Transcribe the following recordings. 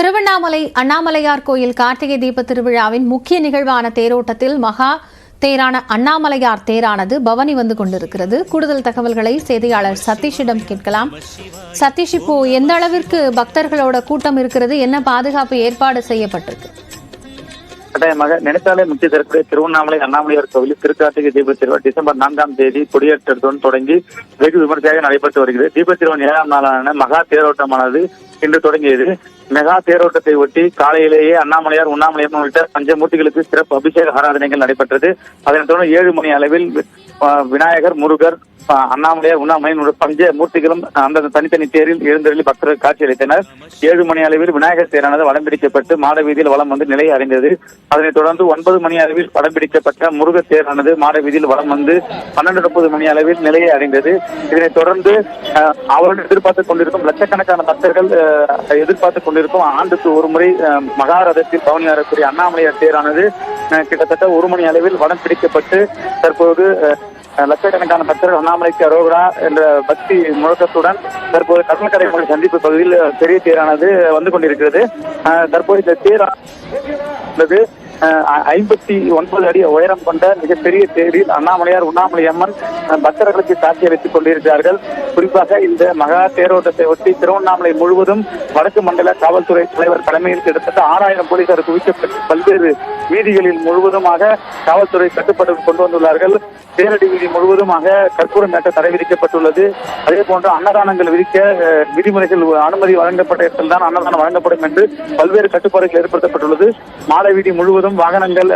திருவண்ணாமலை அண்ணாமலையார் கோயில் கார்த்திகை தீப திருவிழாவின் முக்கிய நிகழ்வான தேரோட்டத்தில் மகா தேரான அண்ணாமலையார் தேரானது பவனி வந்து கொண்டிருக்கிறது. கூடுதல் தகவல்களை செய்தியாளர் சதீஷிடம் கேட்கலாம். சதீஷ் இப்போ எந்த அளவிற்கு பக்தர்களோட கூட்டம் இருக்கிறது? என்ன பாதுகாப்பு ஏற்பாடு செய்யப்பட்டிருக்கு? கட்டாயமாக நினைத்தாலே முக்கிய திறக்கூடிய திருவண்ணாமலை அண்ணாமலையார் கோவில் திருக்கார்த்திகை தீப திருவிழா டிசம்பர் நான்காம் தேதி கொடியேற்றத்துடன் தொடங்கி வெகு விமர்சையாக நடைபெற்று வருகிறது. தீப திருவன் ஏழாம் நாளான மகா தேரோட்டமானது இன்று தொடங்கியது. மெகா தேரோட்டத்தை ஒட்டி காலையிலேயே அண்ணாமலையார் உண்ணாமலையார் உள்ளிட்ட பஞ்சமூர்த்திகளுக்கு சிறப்பு அபிஷேக ஆராதனைகள் நடைபெற்றது. அதனைத் தொடர்ந்து ஏழு மணி அளவில் விநாயகர் முருகர் அண்ணாமலையார் உண்ணாமலையின் பஞ்ச மூர்த்திகளும் அந்த தனித்தனி தேரில் எழுந்தருளி பக்தர்கள் காட்சியளித்தனர். ஏழு மணி அளவில் விநாயகர் தேரானது வடம் பிடிக்கப்பட்டு மாட வீதியில் வலம் வந்து நிலை அடைந்தது அதனைத் தொடர்ந்து ஒன்பது மணி அளவில் படம் பிடிக்கப்பட்ட முருகர் தேரானது மாட வீதியில் வலம் வந்து பன்னெண்டு முப்பது மணி அளவில் நிலையை அடைந்தது இதனைத் தொடர்ந்து அவர்கள் எதிர்பார்த்துக் கொண்டிருக்கும் லட்சக்கணக்கான பக்தர்கள் எதிர்பார்த்து எதிர்பார்த்துக் கொண்டிருக்கும் ஆண்டுக்கு ஒரு முறை மகாரதத்தில் பவனி வரக்கூடிய அண்ணாமலையார் தேரானது கிட்டத்தட்ட ஒரு மணி அளவில் வடம் பிடிக்கப்பட்டு தற்போது லட்சக்கணக்கான பக்தர்கள் அண்ணாமலைக்கு அரோகரா என்ற பக்தி முழக்கத்துடன் தற்போது கடற்கரை மொழி சந்திப்பு பகுதியில் பெரிய தேரானது வந்து கொண்டிருக்கிறது. தற்போது இந்த தேர் உள்ளது ஐம்பத்தி ஒன்பது அடி உயரம் கொண்ட மிகப்பெரிய தேரில் அண்ணாமலையார் உண்ணாமலை அம்மன் பக்தர்களுக்கு காட்சி அளித்துக் கொண்டிருக்கிறார்கள். குறிப்பாக இந்த மகா தேரோட்டத்தை ஒட்டி திருவண்ணாமலை முழுவதும் வடக்கு மண்டல காவல்துறை தலைவர் தலைமையில் கிட்டத்தட்ட ஆறாயிரம் போலீசார் குவிக்கப்பட்டு பல்வேறு வீதிகளில் முழுவதுமாக காவல்துறை கட்டுப்பாடு கொண்டு வந்துள்ளார்கள். தேரடி வீதி முழுவதுமாக கற்பூரம் ஏற்ற தடை விதிக்கப்பட்டுள்ளது. அதே போன்று அன்னதானங்கள் விதிக்க விதிமுறைகள் அனுமதி வழங்கப்பட்ட இடத்தில் தான் அன்னதானம் வழங்கப்படும் என்று பல்வேறு கட்டுப்பாடுகள் ஏற்படுத்தப்பட்டுள்ளது. மாலை வீதி முழுவதும் மற்றும் வாகனங்கள்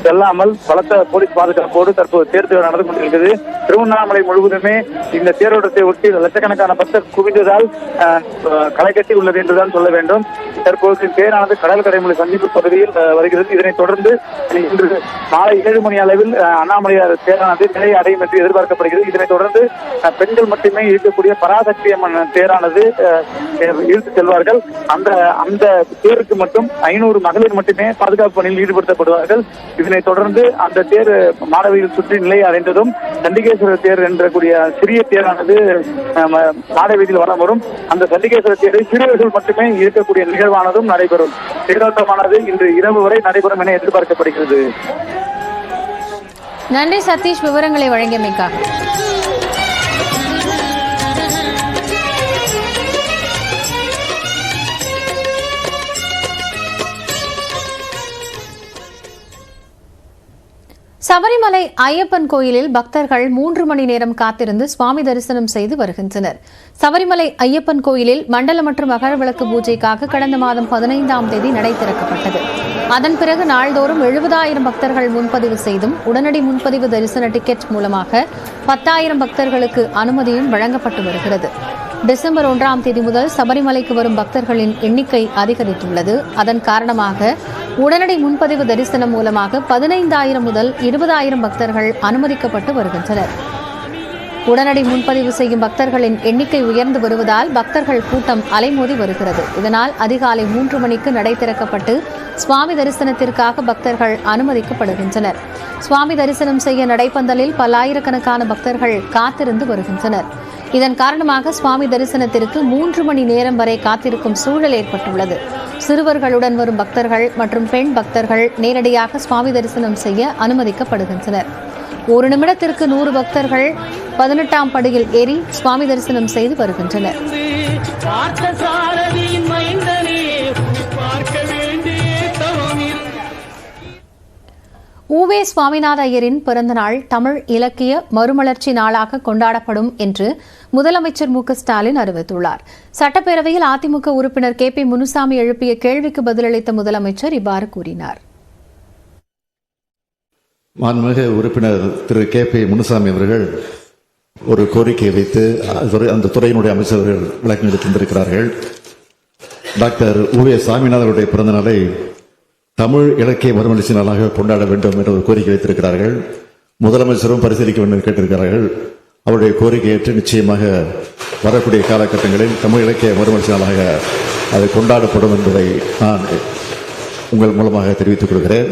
செல்லாமல் பலத்த போலீஸ் பாதுகாப்போடு தற்போது தேர்தல் நடந்து கொண்டிருக்கிறது. திருவண்ணாமலை முழுவதுமே இந்த தேரோட்டத்தை ஒட்டி லட்சக்கணக்கான பக்தர் குவிந்ததால் அஹ், களை கட்டி உள்ளது என்றுதான் சொல்ல வேண்டும். தற்போது தேரானது கடல் கடைமலை சந்திப்பு பகுதியில் வருகிறது. இதனைத் தொடர்ந்து இன்று மாலை ஏழு மணி அளவில் அண்ணாமலையார் தேரானது நிலை அடையும் என்று எதிர்பார்க்கப்படுகிறது. இதனைத் தொடர்ந்து பெண்கள் மட்டுமே இருக்கக்கூடிய பராசக்தி அம்மன் தேரானது இழுத்து செல்வார்கள். அந்த அந்த தேருக்கு மட்டும் ஐநூறு மகளிர் மட்டுமே பாதுகாப்பு பணியில் ஈடுபடுத்தப்படுவார்கள். இதனைத் தொடர்ந்து அந்த தேர் மாடவியில் சுற்றி நிலை அடைந்ததும் சண்டிகேஸ்வரர் தேர் என்றக்கூடிய சிறிய தேரானது மாடவீதியில் ம- வரும். அந்த சண்டிகேஸ்வரர் தேரை சிறுவர்கள் மட்டுமே இருக்கக்கூடிய நிகழ்வானதும் நடைபெறும். தேரோட்டமானது இன்று இரவு வரை நடைபெறும் என எதிர்பார்க்கப்படுகிறது. நன்றி சதீஷ் விவரங்களை வழங்கியமைக்காக. சபரிமலை ஐயப்பன் கோயிலில் பக்தர்கள் மூன்று மணி நேரம் காத்திருந்து சுவாமி தரிசனம் செய்து வருகின்றனர். சபரிமலை ஐயப்பன் கோயிலில் மண்டல மற்றும் மகர விளக்கு பூஜைக்காக கடந்த மாதம் பதினைந்தாம் தேதி நடை திறக்கப்பட்டது. அதன் பிறகு நாள்தோறும் எழுபதாயிரம் பக்தர்கள் முன்பதிவு செய்தும் உடனடி முன்பதிவு தரிசன டிக்கெட் மூலமாக பத்தாயிரம் பக்தர்களுக்கு அனுமதியும் வழங்கப்பட்டு வருகிறது. டிசம்பர் ஒன்றாம் தேதி முதல் சபரிமலைக்கு வரும் பக்தர்களின் எண்ணிக்கை அதிகரித்துள்ளது. அதன் காரணமாக உடனடி முன்பதிவு தரிசனம் மூலமாக பதினைந்தாயிரம் முதல் இருபதாயிரம் பக்தர்கள் அனுமதிக்கப்பட்டு வருகின்றனர். உடனடி முன்பதிவு செய்யும் பக்தர்களின் எண்ணிக்கை உயர்ந்து வருவதால் பக்தர்கள் கூட்டம் அலைமோதி வருகிறது. இதனால் அதிகாலை மூன்று மணிக்கு நடை திறக்கப்பட்டு சுவாமி தரிசனத்திற்காக பக்தர்கள் அனுமதிக்கப்படுகின்றனர். சுவாமி தரிசனம் செய்ய நடைப்பந்தலில் பல்லாயிரக்கணக்கான பக்தர்கள் காத்திருந்து வருகின்றனர். இதன் காரணமாக சுவாமி தரிசனத்திற்கு மூன்று மணி நேரம் வரை காத்திருக்கும் சூழல் ஏற்பட்டுள்ளது. சிறுவர்களுடன் வரும் பக்தர்கள் மற்றும் பெண் பக்தர்கள் நேரடியாக சுவாமி தரிசனம் செய்ய அனுமதிக்கப்படுகின்றனர். ஒரு நிமிடத்திற்கு நூறு பக்தர்கள் பதினெட்டாம் படியில் ஏறி சுவாமி தரிசனம் செய்து வருகின்றனர். உவே சுவாமிநாத ஐயரின் பிறந்தநாள் தமிழ் இலக்கிய மறுமலர்ச்சி நாளாக கொண்டாடப்படும் என்று முதலமைச்சர் மு ஸ்டாலின் அறிவித்துள்ளார். சட்டப்பேரவையில் அதிமுக உறுப்பினர் கே பி முனுசாமி எழுப்பிய கேள்விக்கு பதிலளித்த முதலமைச்சர் இவ்வாறு கூறினார். மாண்புமிகு உறுப்பினர் திரு கே பி முனுசாமி அவர்கள் ஒரு கோரிக்கையை வைத்து அந்த துறையினுடைய அமைச்சர்கள் விளக்கம் எடுத்து டாக்டர் உவே சாமிநாதனுடைய பிறந்தநாளை தமிழ் இலக்கிய மறுமலர்ச்சி நாளாக கொண்டாட வேண்டும் என்ற ஒரு கோரிக்கை வைத்திருக்கிறார்கள். முதலமைச்சரும் பரிசீலிக்க வேண்டும் என்று கேட்டிருக்கிறார்கள். அவருடைய கோரிக்கை ஏற்று நிச்சயமாக வரக்கூடிய காலகட்டங்களில் தமிழ் இலக்கிய மறுமலர்ச்சி நாளாக அது கொண்டாடப்படும் என்பதை நான் உங்கள் மூலமாக தெரிவித்துக் கொள்கிறேன்.